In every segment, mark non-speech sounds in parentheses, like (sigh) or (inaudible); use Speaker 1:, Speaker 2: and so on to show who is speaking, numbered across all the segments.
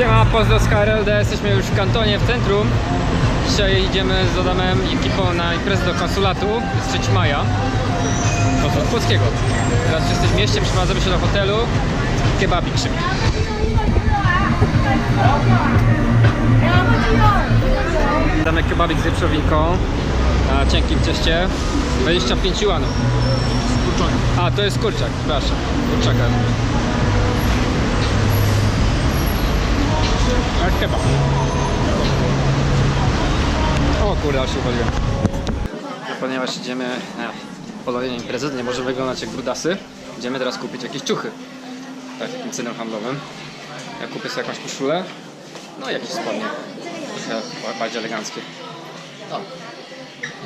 Speaker 1: Siema, pozdro z KRLD, jesteśmy już w kantonie, w centrum. Dzisiaj idziemy z Adamem i ekipą na imprezę do konsulatu, jest 3 maja. Konsulat Polskiego. Teraz jesteśmy w mieście, przeprowadzamy się do hotelu. Kebabik szybki. Damy kebabik z wieprzowinką na cienkim cieście. 25 juanów. A, to jest kurczak, przepraszam. Kurczaka. Kebab. O kurde, aż się uwaliłem. Ponieważ idziemy na polowanie imprezy, nie może wyglądać jak brudasy. Idziemy teraz kupić jakieś ciuchy. Tak, takim centrum handlowym. Ja kupię sobie jakąś koszulę. No i jakieś spodnie. Bardziej eleganckie. No.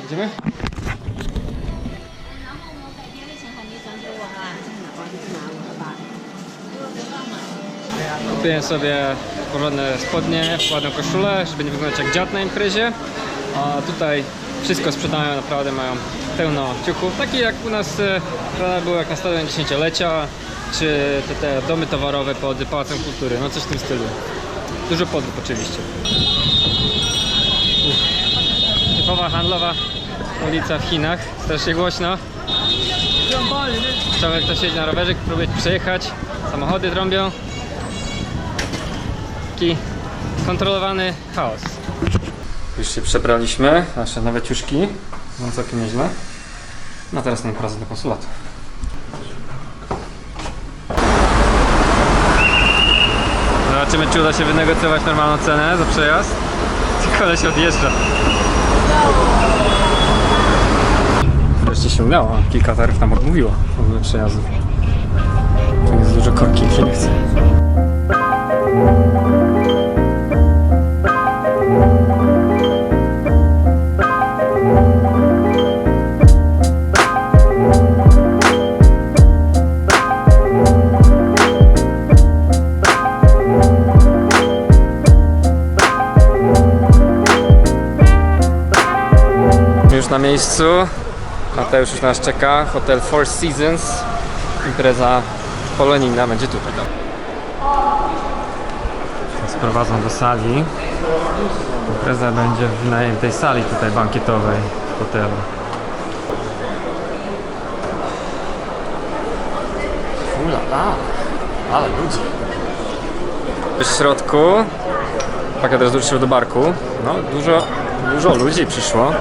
Speaker 1: Idziemy? Kupiłem sobie porządne spodnie, ładną koszulę, żeby nie wyglądać jak dziad na imprezie. A tutaj wszystko sprzedają, naprawdę mają pełno ciuchów. Takie jak u nas e, prawda, było jak na stadion dziesięciolecia, czy te, te domy towarowe pod Pałacem Kultury, no coś w tym stylu. Dużo podrób oczywiście. Uf. Typowa handlowa ulica w Chinach, strasznie głośno. Ciągle ktoś siedzi na rowerze, próbuje przejechać, samochody trąbią taki kontrolowany chaos. Już się przebraliśmy, nasze nowe ciuszki, no całkiem nieźle. No teraz na imprezę do konsulatu. Zobaczymy czy uda się wynegocjować normalną cenę za przejazd. Koleś odjeżdża. Wreszcie się udało, kilka taryf nam odmówiło w ogóle przejazdu. Tu jest dużo korki, się nie chce. Miejscu. Mateusz już nas czeka. Hotel Four Seasons. Impreza polonijna będzie tutaj. Sprowadzą do sali. Impreza będzie w najemtej sali tutaj bankietowej w hotelu. Ulala, ale ludzi. W środku pakiet teraz ruszył do barku. No, dużo, dużo ludzi przyszło.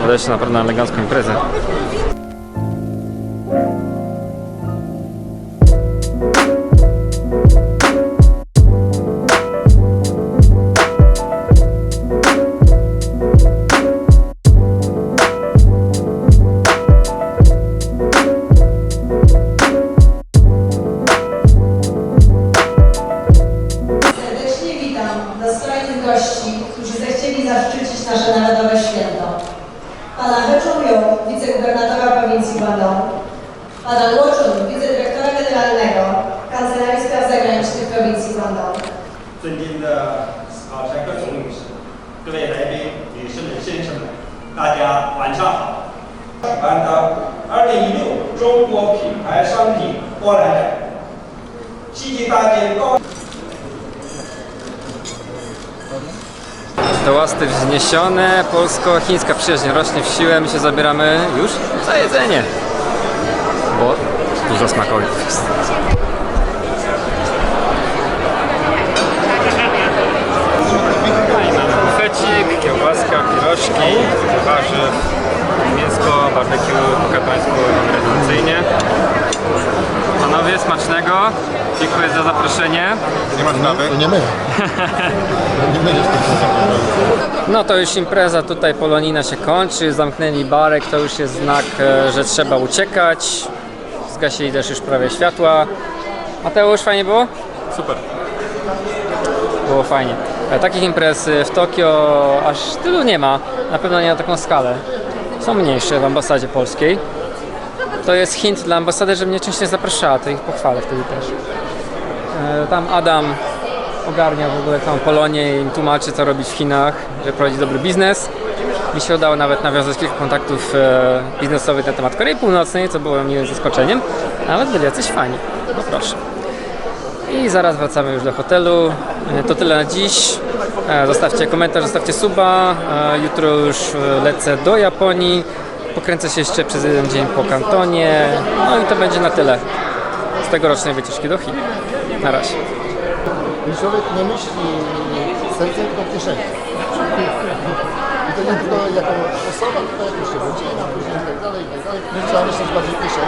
Speaker 1: Naprawdę na elegancką imprezę.
Speaker 2: Bandą. Pana Luo Chun, wicedyrektora generalnego Kancelarii Spraw Zagranicznych prowincji Guangdong,
Speaker 3: 尊敬的啊陈克总女士，各位来宾、女士们、先生们，大家晚上好。举办的2016中国品牌商品博览展，希冀大街高。
Speaker 1: Toasty wzniesione, polsko-chińska przyjaźń rośnie w siłę, my się zabieramy już za jedzenie. Bo dużo smakołyków jest. Bufecik, kiełbaska, pirożki, warzyw, mięsko, barbecue po kapłańsku tradycyjnie. Panowie, smacznego. Dziękuję za zaproszenie.
Speaker 4: Nie ma sprawy? To nie my. (laughs) nie my jesteśmy.
Speaker 1: No to już impreza tutaj polonijna się kończy, zamknęli barek, to już jest znak, e, że trzeba uciekać. Zgasili też już prawie światła. Mateusz, fajnie było?
Speaker 4: Super.
Speaker 1: Było fajnie. E, Takich imprez e, w Tokio aż tylu nie ma, na pewno nie na taką skalę. Są mniejsze w ambasadzie polskiej. To jest hint dla ambasady, że mnie częściej zapraszała, to ich pochwalę wtedy też. E, Tam Adam ogarnia w ogóle tą Polonię i tłumaczy co robić w Chinach, że prowadzi dobry biznes. Mi się udało nawet nawiązać kilka kontaktów e, biznesowych na temat Korei Północnej, co było miłym zaskoczeniem. Nawet byli jacyś fani. No proszę. I zaraz wracamy już do hotelu. E, To tyle na dziś. Zostawcie komentarz, zostawcie suba. Jutro już lecę do Japonii. Pokręcę się jeszcze przez jeden dzień po kantonie. No i to będzie na tyle z tegorocznej wycieczki do Chin. Na razie.
Speaker 4: I człowiek nie myśli sercem, tylko kieszenią. I to nie tylko jako osoba, tylko jako jeszcze rodzina, później i tak dalej, i tak dalej. Trzeba myśleć bardziej kieszenią.